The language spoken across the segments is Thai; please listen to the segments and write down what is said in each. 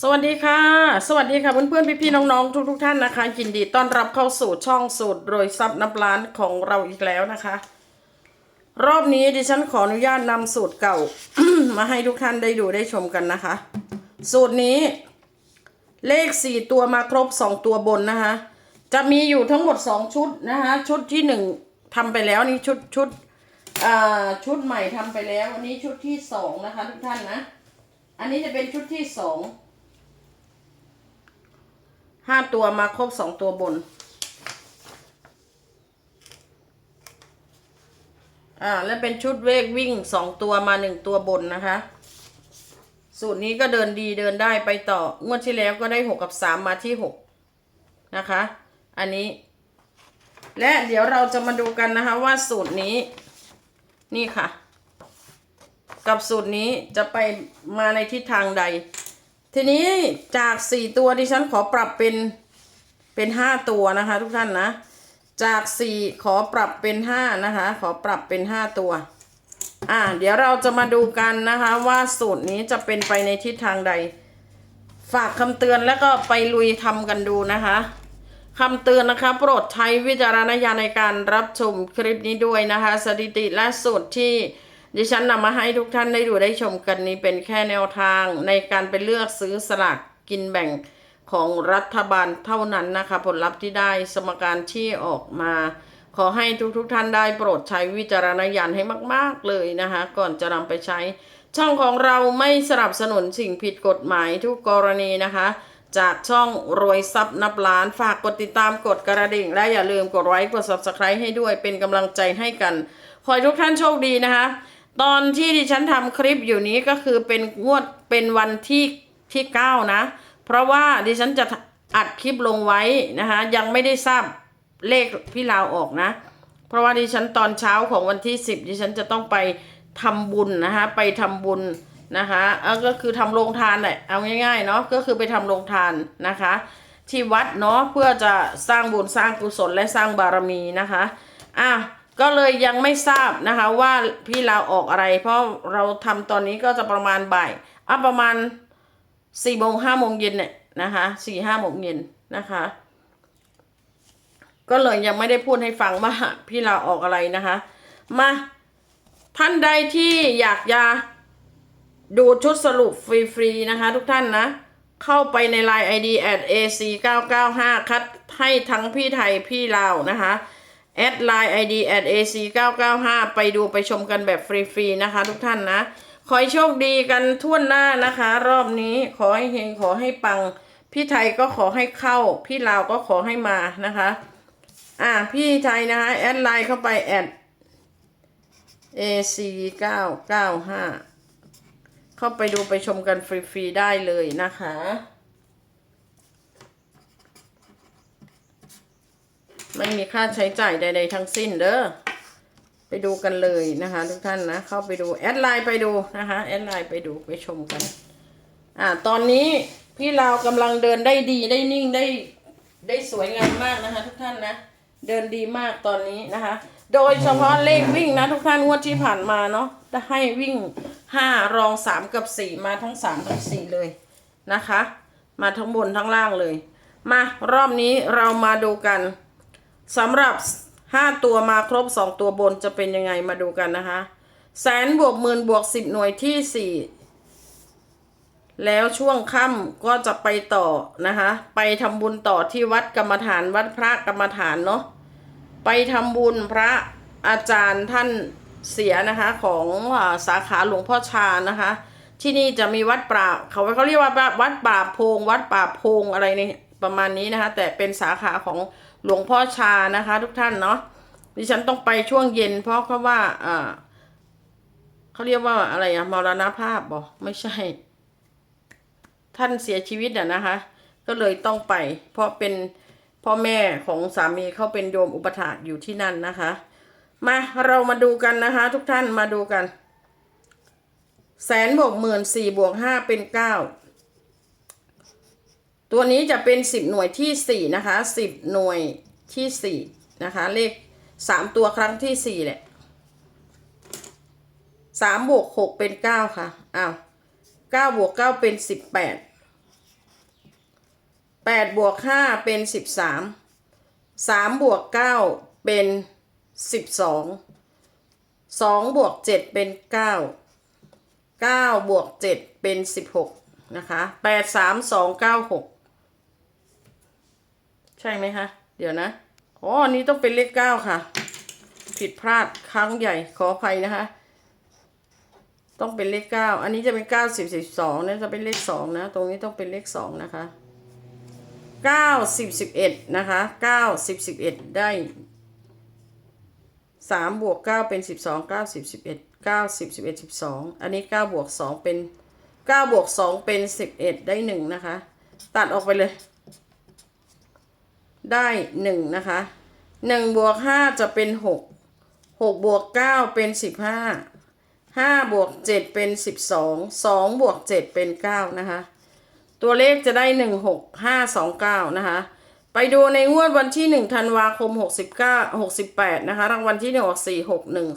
สวัสดีค่ะ สวัสดีค่ะเพื่อนๆพี่ๆน้องๆ ทุกๆท่านนะคะ ยินดีต้อนรับเข้าสู่ช่องสูตรโรยซับนับล้านของเราอีกแล้วนะคะ รอบนี้ดิฉันขออนุญาตนำสูตรเก่า มาให้ทุกท่านได้ดูได้ชมกันนะคะ สูตรนี้ เลขสี่ตัวมาครบสองตัวบนนะคะ จะมีอยู่ทั้งหมดสองชุดนะคะ ชุดที่หนึ่งทำไปแล้วนี่ชุดชุดชุดใหม่ทำไปแล้วอันนี้ชุดที่สองนะคะ ทุกท่านนะ อันนี้จะเป็นชุดที่สอง ห้าตัวมาครบสองตัวบน อ่า และเป็นชุดเวกวิ่งสองตัวมาหนึ่งตัวบนนะคะ สูตรนี้ก็เดินดีเดินได้ไปต่องวดที่แล้วก็ได้หกกับสามมาที่หกนะคะ อันนี้ และเดี๋ยวเราจะมาดูกันนะคะว่าสูตรนี้ นี่ค่ะ กับสูตรนี้จะไปมาในทิศทางใด ทีนี้จากสี่ตัวดิฉันขอปรับเป็นเป็นห้าตัวนะคะ ทุกท่านนะ จากสี่ขอปรับเป็นห้านะคะ ขอปรับเป็นห้าตัว อ่า เดี๋ยวเราจะมาดูกันนะคะ ว่าสูตรนี้จะเป็นไปในทิศทางใด ฝากคำเตือนแล้วก็ไปลุยทำกันดูนะคะคำเตือนนะคะ โปรดใช้วิจารณญาณในการรับชมคลิปนี้ด้วยนะคะ สถิติและสูตรที่ ดิฉันนำมาให้ทุกท่านได้ดูได้ชมกันนี้เป็นแค่แนวทางในการไปเลือกซื้อสลากกินแบ่งของรัฐบาลเท่านั้นนะคะ ผลลัพธ์ที่ได้สมการที่ออกมา ขอให้ทุกๆทท่านได้โปรดใช้วิจารณญาณให้มาก ๆ เลยนะคะ ก่อนจะนำไปใช้ ช่องของเราไม่สนับสนุนสิ่งผิดกฎหมายทุกกรณีนะคะ จากช่องรวยทรัพย์นับล้านฝากกดติดตามกดกระดิ่ง และอย่าลืมกดไลค์กด subscribe ให้ด้วยเป็นกำลังใจให้กัน ขอให้ทุกท่านโชคดีนะคะ ตอนที่ดิฉันทำคลิปอยู่นี้ก็คือเป็นงวดเป็นวันที่ที่เก้านะ เพราะว่าดิฉันจะอัดคลิปลงไว้นะคะยังไม่ได้ทราบเลขพี่ลาวออกนะ เพราะว่าดิฉันตอนเช้าของวันที่สิบดิฉันจะต้องไปทำบุญนะคะไปทำบุญนะคะเออก็คือทำโรงทานแหละเอาง่ายๆเนาะก็คือไปทำโรงทานนะคะ ที่วัดเนาะเพื่อจะสร้างบุญสร้างกุศลและสร้างบารมีนะคะอะ ก็เลยยังไม่ทราบนะคะว่าพี่ลาวออกอะไร เพราะเราทำตอนนี้ก็จะประมาณบ่ายอะประมาณสี่โมงห้าโมงเย็นเนี่ยนะคะสี่ห้าโมงเย็นนะคะ ก็เลยยังไม่ได้พูดให้ฟังว่าพี่ลาวออกอะไรนะคะ มาท่านใดที่อยากจะดูชุดสรุปฟรีๆนะคะ ทุกท่านนะ เข้าไปใน Line ID at ac 9 9 5คัดให้ทั้งพี่ไทยพี่ลาวนะคะ แอดไลน์ ID at ac 9 9 5ไปดูไปชมกันแบบฟรีๆนะคะ ทุกท่านนะ ขอให้โชคดีกันทั่วหน้านะคะ รอบนี้ขอให้เฮงขอให้ปัง พี่ไทยก็ขอให้เข้า พี่ลาวก็ขอให้มานะคะ อะพี่ไทยนะคะ แอดไลน์เข้าไปแอด ac เก้าเก้าห้าเข้าไปดูไปชมกันฟรีๆได้เลยนะคะ ไม่มีค่าใช้จ่ายใด ๆ ทั้งสิ้นเด้อไปดูกันเลยนะคะ ทุกท่านนะ เข้าไปดูแอดไลน์ไปดูนะคะแอดไลน์ไปดูไปชมกัน อ่าตอนนี้พี่ลาวกำลังเดินได้ดีได้นิ่งได้ได้สวยงามมากนะคะ ทุกท่านนะ เดินดีมากตอนนี้นะคะ โดยเฉพาะเลขวิ่งนะทุกท่านงวดที่ผ่านมาเนาะจะให้วิ่งห้ารองสามกับสี่มาทั้งสามทั้งสี่เลยนะคะ มาทั้งบนทั้งล่างเลย มารอบนี้เรามาดูกัน สำหรับห้าตัวมาครบสองตัวบนจะเป็นยังไงมาดูกันนะคะ แสนบวกหมื่นบวกสิบหน่วยที่สี่แล้วช่วงค่ำก็จะไปต่อนะคะ ไปทำบุญต่อที่วัดกรรมฐานวัดพระกรรมฐานเนาะไปทำบุญพระอาจารย์ท่านเสียนะคะของสาขาหลวงพ่อชานะคะ ที่นี่จะมีวัดป่าเขาเขาเรียกว่าวัดป่าโพง วัดป่าโพงอะไรนี่ประมาณนี้นะคะ แต่เป็นสาขาของ หลวงพ่อชานะคะ ทุกท่านเนาะดิฉันต้องไปช่วงเย็น เพราะเขาว่าอ่าเขาเรียกว่าอะไรอะมรณภาพบอกไม่ใช่ ท่านเสียชีวิตอะนะคะ ก็เลยต้องไป เพราะเป็นพ่อแม่ของสามีเขาเป็นโยมอุปถากอยู่ที่นั่นนะคะ มาเรามาดูกันนะคะ ทุกท่านมาดูกัน แสนบวกหมื่นสี่บวกห้าเป็นเก้า ตัวนี้จะเป็น 10 หน่วยที่ 4 นะคะ 10 หน่วยที่ 4 นะคะ เลข 3 ตัวครั้งที่ 4 แหละ3บวก6เป็น 9 ค่ะ อ้าว9บวก9เป็น 18 8บวก5เป็น 13 3บวก9เป็น 12 2บวก7เป็น 9 9บวก7เป็น 16 นะคะ 8 3 2 9 6 ใช่ไหมคะ เดี๋ยวนะอ๋ออันนี้ต้องเป็นเลขเก้าค่ะ ผิดพลาดครั้งใหญ่ขออภัยนะคะ ต้องเป็นเลขเก้าอันนี้จะเป็นเก้าสิบสิบสองนี่จะเป็นเลขสองนะ ตรงนี้ต้องเป็นเลขสองนะคะเก้าสิบสิบเอ็ดนะคะเก้าสิบสิบเอ็ดได้สามบวกเก้าเป็นสิบสองเก้าสิบสิบเอ็ดเก้าสิบสิบเอ็ดสิบสองอันนี้เก้าบวกสองเป็นเก้าบวกสองเป็นสิบเอ็ดได้หนึ่งนะคะ ตัดออกไปเลย ได้หนึ่งนะคะหนึ่งบวกห้าจะเป็นหกหกบวกเก้าเป็นสิบห้าห้าบวกเจ็ดเป็นสิบสองสองบวกเจ็ดเป็นเก้านะคะ ตัวเลขจะได้หนึ่งหกห้าสองเก้านะคะ ไปดูในงวดวันที่หนึ่งธันวาคมหกสิบเก้าหกสิบแปดนะคะ รางวัลที่หนึ่งออกสี่หกหนึ่ง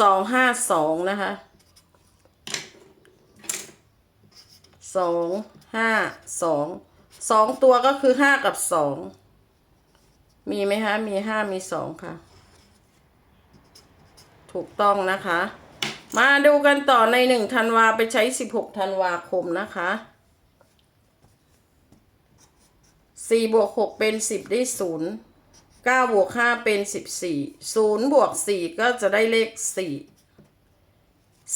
สองห้าสองนะคะสองห้าสอง สองตัวก็คือห้ากับสอง มีไหมคะ มีห้ามีสองค่ะ ถูกต้องนะคะ มาดูกันต่อในหนึ่งธันวาไปใช้สิบหกธันวาคมนะคะสี่บวกหกเป็นสิบได้ศูนย์เก้าบวกห้าเป็นสิบสี่ศูนย์บวกสี่ก็จะได้เลขสี่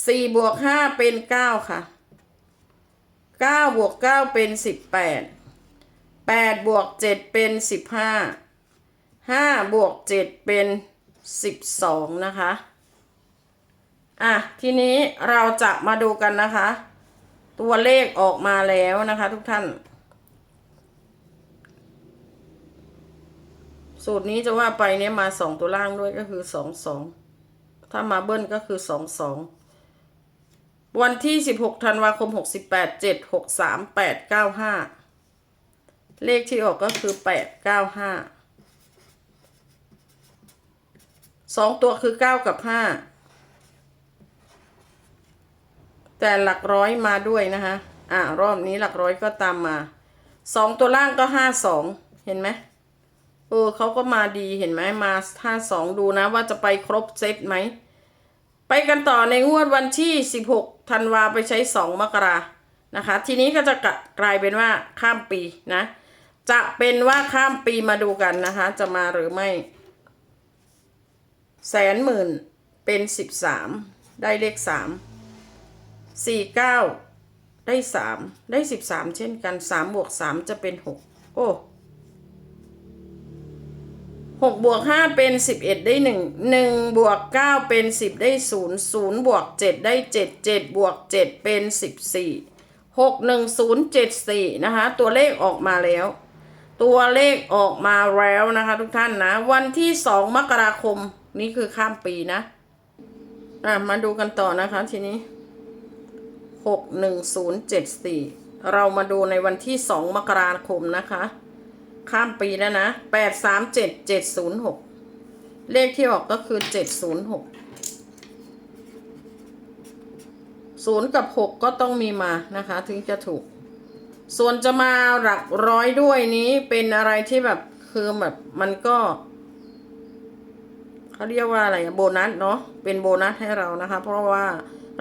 สี่บวกห้าเป็นเก้าค่ะเก้าบวกเก้าเป็นสิบแปด แปดบวกเจ็ดเป็นสิบห้าห้าบวกเจ็ดเป็นสิบสองนะคะอะทีนี้เราจะมาดูกันนะคะ ตัวเลขออกมาแล้วนะคะทุกท่าน สูตรนี้จะว่าไปเนี่ยมาสองตัวล่างด้วยก็คือสองสองถ้ามาเบิ้ลก็คือสองสองวันที่สิบหกธันวาคมหกสิบแปดเจ็ดหกสามแปดเก้าห้า เลขที่ออกก็คือแปดเก้าห้าสองตัวคือเก้ากับห้าแต่หลักร้อยมาด้วยนะคะอ่ารอบนี้หลักร้อยก็ตามมาสองตัวล่างก็ห้าสองเห็นไหมเออเขาก็มาดีเห็นไหมมาห้าสองดูนะว่าจะไปครบเซตไหม ไปกันต่อในงวดวันที่สิบหกธันวาไปใช้สองมกรานะคะ ทีนี้ก็จะกลายเป็นว่าข้ามปีนะ จะเป็นว่าข้ามปีมาดูกันนะคะ จะมาหรือไม่ แสนหมื่นเป็นสิบสามได้เลขสามสี่เก้าได้สามได้สิบสามเช่นกันสามบวกสามจะเป็นหกโอ้หกบวกห้าเป็นสิบเอ็ดได้หนึ่งหนึ่งบวกเก้าเป็นสิบได้ศูนย์ศูนย์บวกเจ็ดได้เจ็ดเจ็ดบวกเจ็ดเป็นสิบสี่หกหนึ่งศูนย์เจ็ดสี่นะคะ ตัวเลขออกมาแล้ว ตัวเลขออกมาแล้วนะคะ ทุกท่านนะ วันที่สองมกราคมนี่คือข้ามปีนะอะมาดูกันต่อนะคะทีนี้หกหนึ่งศูนย์เจ็ดสี่เรามาดูในวันที่สองมกราคมนะคะ ข้ามปีแล้วนะแปดสามเจ็ดเจ็ดศูนย์หกเลขที่ออกก็คือเจ็ดศูนย์หกศูนย์กับหกก็ต้องมีมานะคะ ถึงจะถูก ส่วนจะมาหลักร้อยด้วยนี้เป็นอะไรที่แบบคือแบบมันก็เขาเรียกว่าอะไรโบนัสเนาะเป็นโบนัสให้เรานะคะ เพราะว่า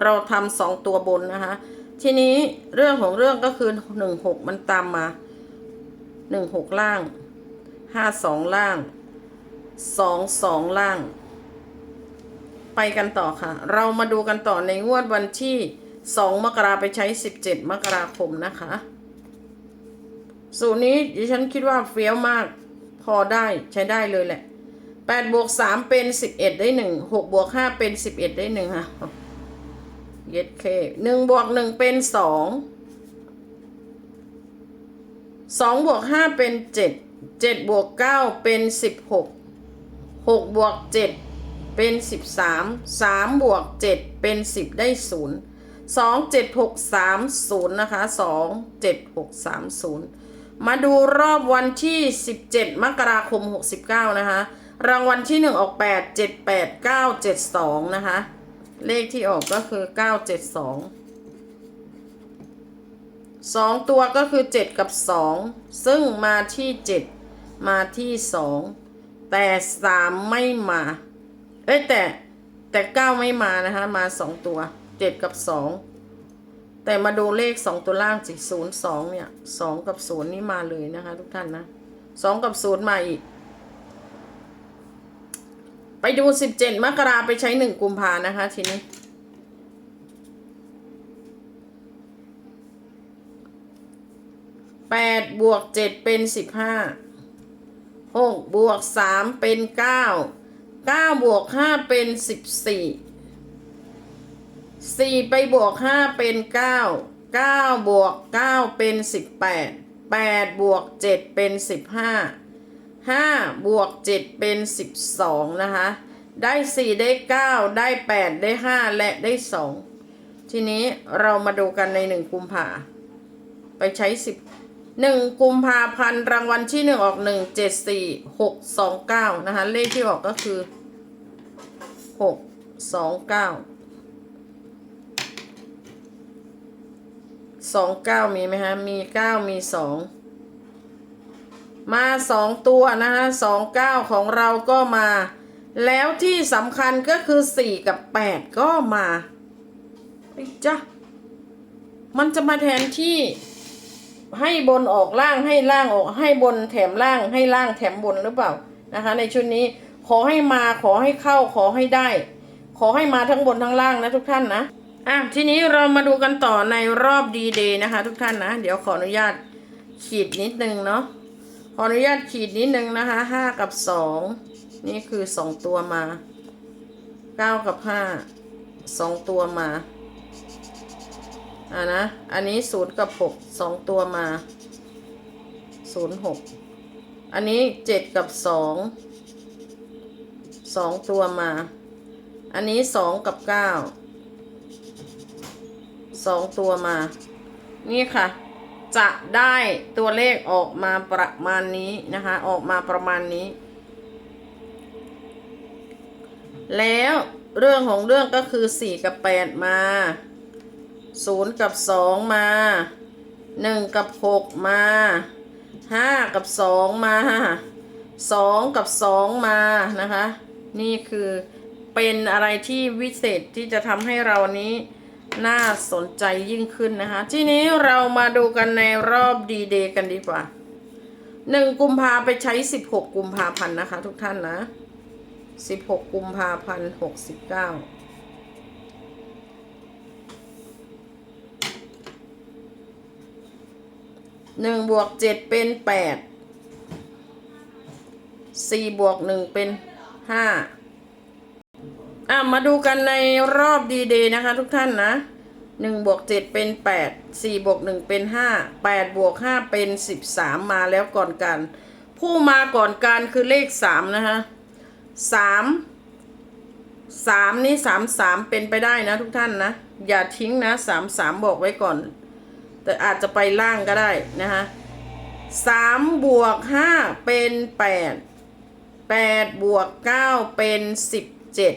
เราทำสองตัวบนนะคะ ทีนี้เรื่องของเรื่องก็คือหนึ่งหกมันตามมาหนึ่งหกล่างห้าสองล่างสองสองล่าง ไปกันต่อค่ะ เรามาดูกันต่อในงวดวันที่สองมกราไปใช้สิบเจ็ดมกราคมนะคะ สูตรนี้ดิฉันคิดว่าเฟี้ยวมากพอได้ใช้ได้เลยแหละแปดบวกสามเป็นสิบเอ็ดได้หนึ่งหกบวกห้าเป็นสิบเอ็ดได้หนึ่งค่ะเย็ดเคหนึ่งบวกหนึ่งเป็นสองสองบวกห้าเป็นเจ็ดเจ็ดบวกเก้าเป็นสิบหกหกบวกเจ็ดเป็นสิบสามสามบวกเจ็ดเป็นสิบได้ศูนย์สองเจ็ดหกสามศูนย์นะคะสองเจ็ดหกสามศูนย์ มาดูรอบวันที่สิบเจ็ดมกราคมหกสิบเก้านะคะ รางวัลที่หนึ่งออกแปดเจ็ดแปดเก้าเจ็ดสองนะคะ เลขที่ออกก็คือเก้าเจ็ดสองสองตัวก็คือเจ็ดกับสองซึ่งมาที่เจ็ดมาที่สองแต่สามไม่มา เอ้ยแต่แต่เก้าไม่มานะคะ มาสองตัวเจ็ดกับสอง แต่มาดูเลขสองตัวล่างสิศูนย์สองเนี่ยสองกับศูนย์นี่มาเลยนะคะ ทุกท่านนะสองกับศูนย์มาอีก ไปดูสิบเจ็ดมกราไปใช้หนึ่งกุมภานะคะ ทีนี้แปดบวกเจ็ดเป็นสิบห้าหกบวกสามเป็นเก้าเก้าบวกห้าเป็นสิบสี่ สี่ไปบวกห้าเป็นเก้าเก้าบวกเก้าเป็นสิบแปดแปดบวกเจ็ดเป็นสิบห้าห้าบวกเจ็ดเป็นสิบสองนะคะ ได้สี่ได้เก้าได้แปดได้ห้าและได้สองทีนี้เรามาดูกันในหนึ่งกุมภาไปใช้สิบหนึ่งกุมภาพันธ์รางวัลที่หนึ่งออกหนึ่งเจ็ดสี่หกสองเก้านะคะ เลขที่ออกก็คือหกสองเก้า สองเก้ามีไหมฮะ มีเก้ามีสองมาสองตัวนะคะสองเก้าของเราก็มา แล้วที่สำคัญก็คือสี่กับแปดก็มาไอ้จ้ะมันจะมาแทนที่ให้บนออกล่างให้ล่างออก ให้บนแถมล่างให้ล่างแถมบนหรือเปล่านะคะ ในชุดนี้ขอให้มาขอให้เข้าขอให้ได้ ขอให้มาทั้งบนทั้งล่างนะทุกท่านนะ อะทีนี้เรามาดูกันต่อในรอบดีเดย์นะคะ ทุกท่านนะ เดี๋ยวขออนุญาตขีดนิดนึงเนาะขออนุญาตขีดนิดนึงนะคะห้ากับสองนี่คือสองตัวมาเก้ากับห้าสองตัวมาอ่านะ อันนี้ศูนย์กับหกสองตัวมาศูนย์หกอันนี้เจ็ดกับสองสองตัวมา อันนี้สองกับเก้า สองตัวมา นี่ค่ะ จะได้ตัวเลขออกมาประมาณนี้นะคะ ออกมาประมาณนี้ แล้วเรื่องของเรื่องก็คือสี่กับแปดมาศูนย์กับสองมาหนึ่งกับหกมาห้ากับสองมาสองกับสองมานะคะ นี่คือเป็นอะไรที่วิเศษที่จะทำให้เรานี้ น่าสนใจยิ่งขึ้นนะคะ ทีนี้เรามาดูกันในรอบดีเดย์กันดีกว่าหนึ่งกุมภาไปใช้สิบหกกุมภาพันธ์นะคะ ทุกท่านนะสิบหกกุมภาพันธ์หกสิบเก้าหนึ่งบวกเจ็ดเป็นแปดสี่บวกหนึ่งเป็นห้า อะมาดูกันในรอบดีเดย์นะคะ ทุกท่านนะหนึ่งบวกเจ็ดเป็นแปดสี่บวกหนึ่งเป็นห้าแปดบวกห้าเป็นสิบสามมาแล้วก่อนกัน ผู้มาก่อนการคือเลขสามนะคะสามสามนี่สามสามเป็นไปได้นะทุกท่านนะ อย่าทิ้งนะสามสามบอกไว้ก่อน แต่อาจจะไปล่างก็ได้นะคะสามบวกห้าเป็นแปดแปดบวกเก้าเป็นสิบเจ็ด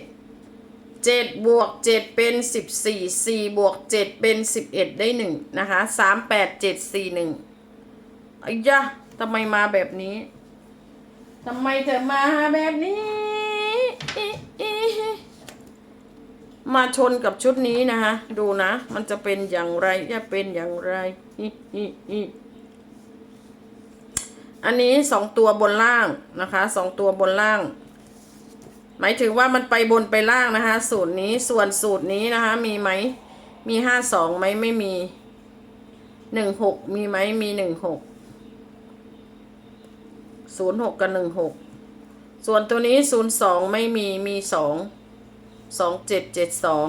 เจ็ดบวกเจ็ดเป็นสิบสี่สี่บวกเจ็ดเป็นสิบเอ็ดได้หนึ่งนะคะสามแปดเจ็ดสี่หนึ่งไอ้ยะทำไมมาแบบนี้ทำไมเธอมาแบบนี้ มาชนกับชุดนี้นะคะดูนะ มันจะเป็นอย่างไรจะเป็นอย่างไรอันนี้สองตัวบนล่างนะคะสองตัวบนล่าง หมายถึงว่ามันไปบนไปล่างนะคะ สูตรนี้ส่วนสูตรนี้นะคะ มีไหมมีห้าสองไหมไม่มีหนึ่งหกมีไหมมีหนึ่งหกศูนย์หกกับหนึ่งหกส่วนตัวนี้ศูนย์สองไม่มีมีสองสองเจ็ดเจ็ดสอง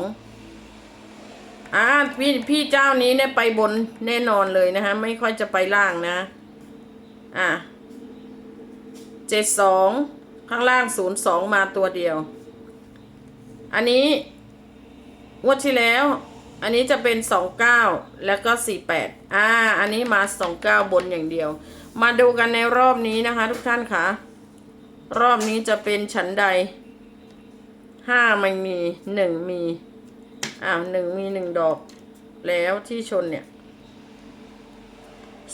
อ่าพี่พี่เจ้านี้เนี่ยไปบนแน่นอนเลยนะคะ ไม่ค่อยจะไปล่างนะ อะเจ็ดสอง ข้างล่างศูนย์สองมาตัวเดียว อันนี้งวดที่แล้ว อันนี้จะเป็นสองเก้าแล้วก็สี่แปดอ่า อันนี้มาสองเก้าบนอย่างเดียว มาดูกันในรอบนี้นะคะ ทุกท่านคะรอบนี้จะเป็นฉันใดห้าไม่มีหนึ่งมีอ่าหนึ่งมีหนึ่งดอก แล้วที่ชนเนี่ย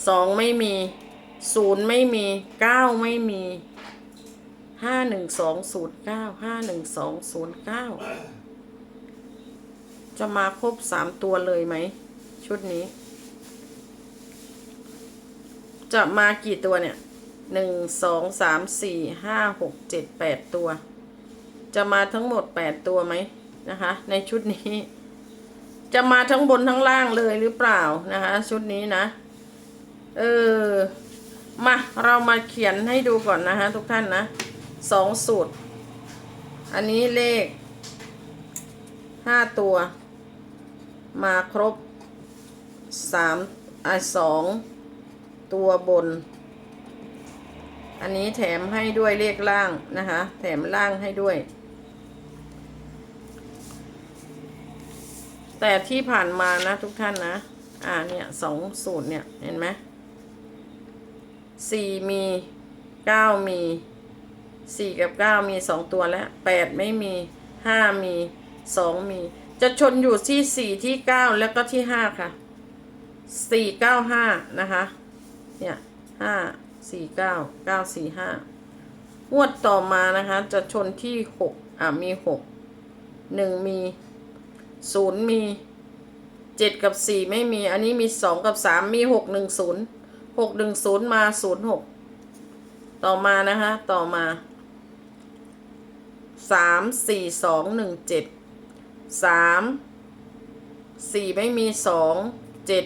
สองไม่มีศูนย์ไม่มีเก้าไม่มี ห้าหนึ่งสองศูนย์เก้าห้าหนึ่งสองศูนย์เก้าจะมาครบสามตัวเลยไหม ชุดนี้ จะมากี่ตัวเนี่ยหนึ่งสองสามสี่ห้าหกเจ็ดแปดตัว จะมาทั้งหมดแปดตัวไหมนะคะ ในชุดนี้ จะมาทั้งบนทั้งล่างเลยหรือเปล่านะคะ ชุดนี้นะ เออมาเรามาเขียนให้ดูก่อนนะคะทุกท่านนะ สองสูตร อันนี้เลขห้าตัว มาครบสามอะสองตัวบน อันนี้แถมให้ด้วยเลขล่างนะคะ แถมล่างให้ด้วย แต่ที่ผ่านมานะทุกท่านนะ อ่าเนี่ยสองสูตรเนี่ย เห็นไหมสี่มีเก้ามี สี่กับเก้ามีสองตัวแล้วแปดไม่มีห้ามีสองมี จะชนอยู่ที่สี่ที่เก้าแล้วก็ที่ห้าค่ะสี่เก้าห้านะคะ เนี่ยห้าสี่เก้าเก้าสี่ห้างวดต่อมานะคะ จะชนที่หกอะมีหกหนึ่งมีศูนย์มีเจ็ดกับสี่ไม่มี อันนี้มีสองกับสามมีหกหนึ่งศูนย์หกหนึ่งศูนย์มาศูนย์หกต่อมานะคะ ต่อมา สามสี่สองหนึ่งเจ็ดสามสี่ไม่มีสองเจ็ด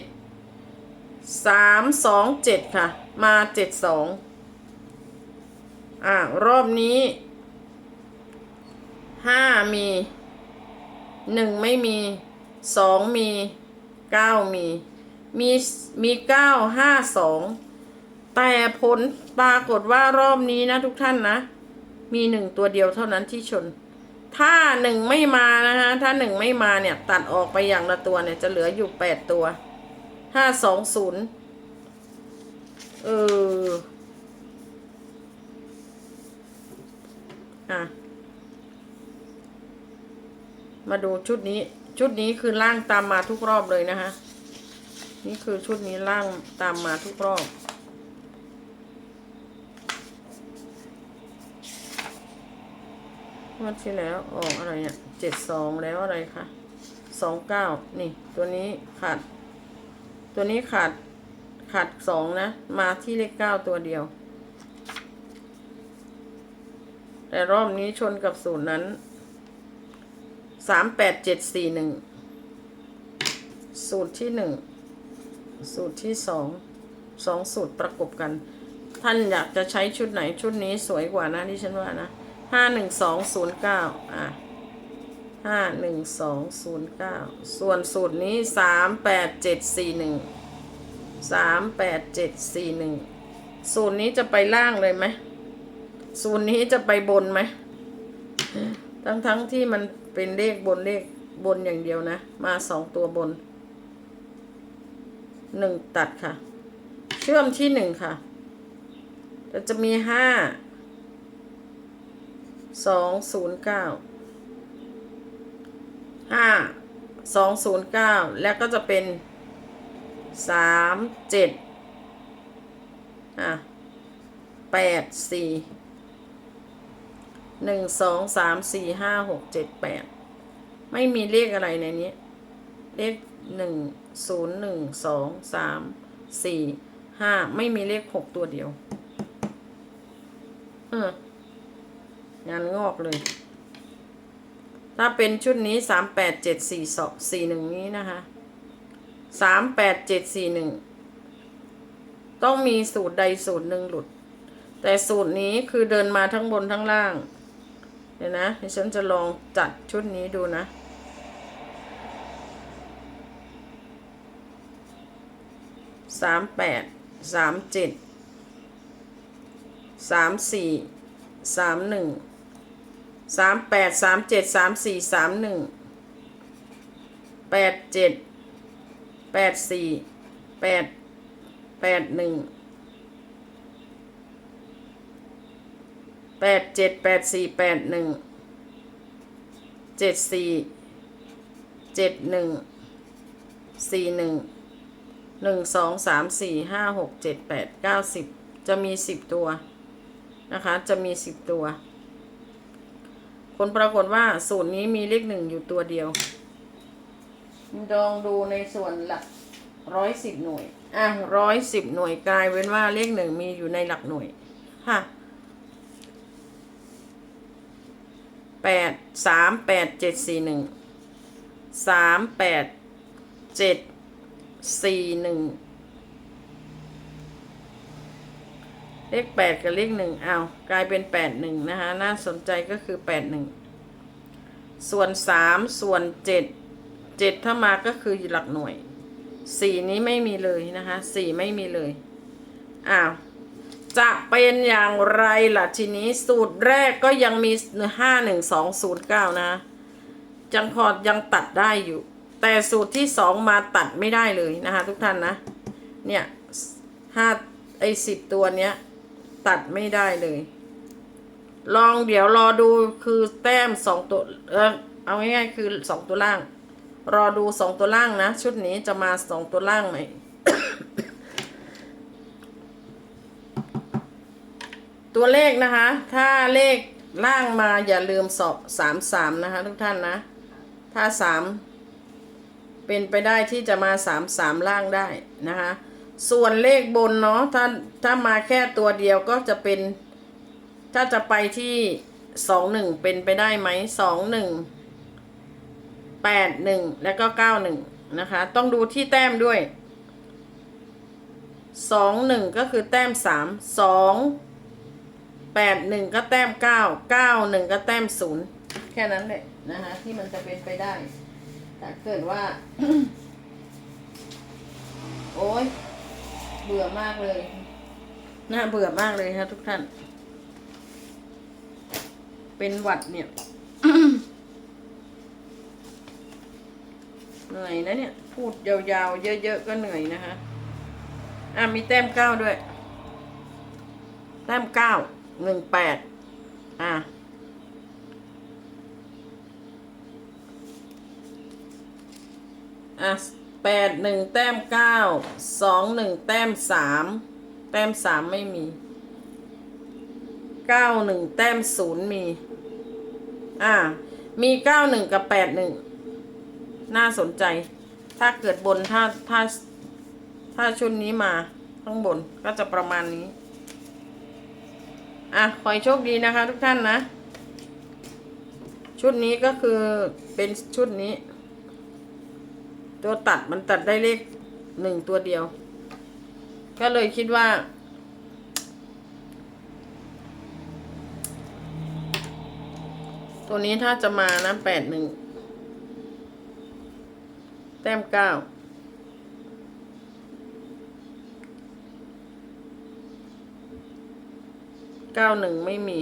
สามสองเจ็ดค่ะ มาเจ็ดสองอ่ารอบนี้ห้ามีหนึ่งไม่มีสองมีเก้ามีมีมีเก้าห้าสองแต่ผลปรากฏว่ารอบนี้นะทุกท่านนะ มีหนึ่งตัวเดียวเท่านั้นที่ชน ถ้าหนึ่งไม่มานะฮะถ้าหนึ่งไม่มาเนี่ย ตัดออกไปอย่างละตัวเนี่ยจะเหลืออยู่แปดตัวห้าสองศูนย์เอออะมาดูชุดนี้ ชุดนี้คือล่างตามมาทุกรอบเลยนะคะ นี่คือชุดนี้ล่างตามมาทุกรอบ งวันที่แล้วออกอะไรเนี่ยเจ็ดสองแล้วอะไรคะสองเก้านี่ ตัวนี้ขาด ตัวนี้ขาดขาดสองนะ มาที่เลขเก้าตัวเดียว แต่รอบนี้ชนกับสูตรนั้นสามแปดเจ็ดสี่หนึ่งสูตรที่หนึ่งสูตรที่สองสองสูตรประกบกัน ท่านอยากจะใช้ชุดไหนชุดนี้สวยกว่านะที่ฉันว่านะ ห้าหนึ่งสองศูนย์เก้าอะห้าหนึ่งสองศูนย์เก้าส่วนสูตรนี้สามแปดเจ็ดสี่หนึ่งสามแปดเจ็ดสี่หนึ่งสูตรนี้จะไปล่างเลยไหมสูตรนี้จะไปบนไหมทั้งทั้งที่มันเป็นเลขบนเลขบนอย่างเดียวนะ มาสองตัวบนหนึ่งตัดค่ะ เชื่อมที่หนึ่งค่ะแต่จะมีห้า สองศูนย์เก้าห้าสองศูนย์เก้าแล้วก็จะเป็นสามเจ็ดอะแปดสี่หนึ่งสองสามสี่ห้าหกเจ็ดแปดไม่มีเลขอะไรในนี้ เลขหนึ่งศูนย์หนึ่งสองสามสี่ห้าไม่มีเลขหกตัวเดียว เออ งานงอกเลย ถ้าเป็นชุดนี้สามแปดเจ็ดสี่สองสี่หนึ่งนี้นะคะสามแปดเจ็ดสี่หนึ่งต้องมีสูตรใดสูตรหนึ่งหลุด แต่สูตรนี้คือเดินมาทั้งบนทั้งล่าง เดี๋ยวนะดี๋ยวฉันจะลองจัดชุดนี้ดูนะสามแปดสามเจ็ดสามสี่สามหนึ่ง สามแปดสามเจ็ดสามสี่สามหนึ่งแปดเจ็ดแปดสี่แปดแปดหนึ่งแปดเจ็ดแปดสี่แปดหนึ่งเจ็ดสี่เจ็ดหนึ่งสี่หนึ่งหนึ่งสองสามสี่ห้าหกเจ็ดแปดเก้าสิบจะมีสิบตัวนะคะ จะมีสิบตัว ลปรากฏว่าสูตรนี้มีเลขหนึ่งอยู่ตัวเดียวลองดูในส่วนหลักร้อยสิบหน่วย อะร้อยสิบหน่วยกลายเป็นว่าเลขหนึ่งมีอยู่ในหลักหน่วย ค่ะแปดสามแปดเจ็ดสี่หนึ่งสามแปดเจ็ดสี่หนึ่ง เลขแปดกับเลขหนึ่งอ้ากลายเป็นแปดหนึ่งนะคะ น่าสนใจก็คือแปดหนึ่งส่วนสามส่วนเจ็ดเจ็ดถ้ามาก็คือหลักหน่วยสี่นี้ไม่มีเลยนะคะสี่ไม่มีเลยอ้าวจะเป็นอย่างไรล่ะทีนี้สูตรแรกก็ยังมีห้าหนึ่งสองศูนย์เก้านะ จังพอยังตัดได้อยู่ แต่สูตรที่สองมาตัดไม่ได้เลยนะคะทุกท่านนะ เนี่ยห้าไอสิบตัวเนี้ย ตัดไม่ได้เลย ลองเดี๋ยวรอดูคือแต้มสองตัว เออเอาง่ายๆคือสองตัวล่าง รอดูสองตัวล่างนะ ชุดนี้จะมาสองตัวล่างไหมตัวเลขนะคะ ถ้าเลขล่างมาอย่าลืมสอบสามสามนะคะ ทุกท่านนะ ถ้าสามเป็นไปได้ที่จะมาสามสามล่างได้นะคะ ส่วนเลขบนเนาะถ้าถ้ามาแค่ตัวเดียวก็จะเป็น ถ้าจะไปที่สองหนึ่งเป็นไปได้ไหมสองหนึ่งแปดหนึ่งแล้วก็เก้าหนึ่งนะคะ ต้องดูที่แต้มด้วยสองหนึ่งก็คือแต้มสามสองแปดหนึ่งก็แต้มเก้าเก้าหนึ่งก็แต้มศูนย์แค่นั้นแหละนะคะที่มันจะเป็นไปได้ถ้าเกิดว่า โอ้ย บื่อมากเลยน่าเบื่อมากเลยครับทุกท่าน เป็นหวัดเนี่ยเหนื่อยนะเนี่ย พูดยาวๆ เยอะๆ ก็เหนื่อยนะคะอะมีแต้มเก้าด้วย แต้มเก้าหนึ่งแปดอะอะ แปดหนึ่งแต้มเก้าสองหนึ่งแต้มสามแต้มสามไม่มีเก้าหนึ่งแต้มศูนย์มี อ่า มีเก้าหนึ่งกับแปดหนึ่งน่าสนใจ ถ้าเกิดบนถ้าถ้าถ้าชุดนี้มาข้างบนก็จะประมาณนี้ อะขอให้โชคดีนะคะทุกท่านนะ ชุดนี้ก็คือเป็นชุดนี้ ตัวตัดมันตัดได้เลขหนึ่งตัวเดียว ก็เลยคิดว่า ตัวนี้ถ้าจะมานะแปดหนึ่งแต้มเก้าเก้าหนึ่งไม่มี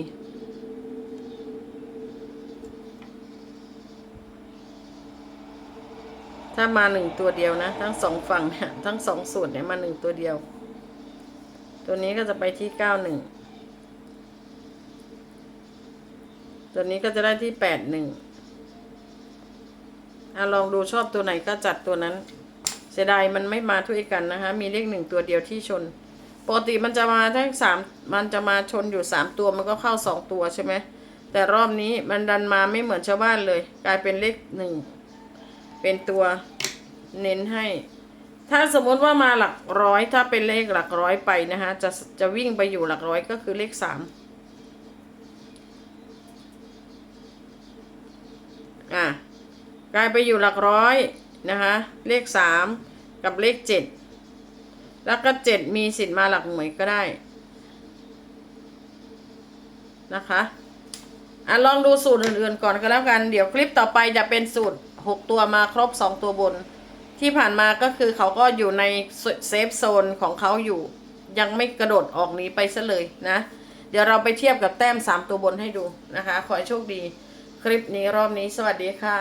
ถ้ามาหนึ่งตัวเดียวนะ ทั้งสองฝั่งเนี่ยทั้งสองสูตรเนี่ยมาหนึ่งตัวเดียว ตัวนี้ก็จะไปที่เก้าหนึ่งตัวนี้ก็จะได้ที่แปดหนึ่งอะลองดูชอบตัวไหนก็จัดตัวนั้น เสียดายมันไม่มาด้วยกันนะคะ มีเลขหนึ่งตัวเดียวที่ชน ปกติมันจะมาทั้งสามมันจะมาชนอยู่สามตัวมันก็เข้าสองตัวใช่ไหมแต่รอบนี้มันดันมาไม่เหมือนชาวบ้านเลย กลายเป็นเลขหนึ่ง เป็นตัวเน้นให้ ถ้าสมมติว่ามาหลักร้อย ถ้าเป็นเลขหลักร้อยไปนะคะจะจะวิ่งไปอยู่หลักร้อยก็คือเลขสามอะกลายไปอยู่หลักร้อยนะคะเลขสามกับเลขเจ็ดแล้วก็เจ็ดมีสิทธิ์มาหลักหน่วยก็ได้นะคะอะลองดูสูตรอื่นๆก่อนก็แล้วกัน เดี๋ยวคลิปต่อไปจะเป็นสูตร หกตัวมาครบสองตัวบน ที่ผ่านมาก็คือเขาก็อยู่ในเซฟโซนของเขาอยู่ ยังไม่กระโดดออกหนีไปซะเลยนะ เดี๋ยวเราไปเทียบกับแต้มสามตัวบนให้ดูนะคะ ขอให้โชคดี คลิปนี้รอบนี้สวัสดีค่ะ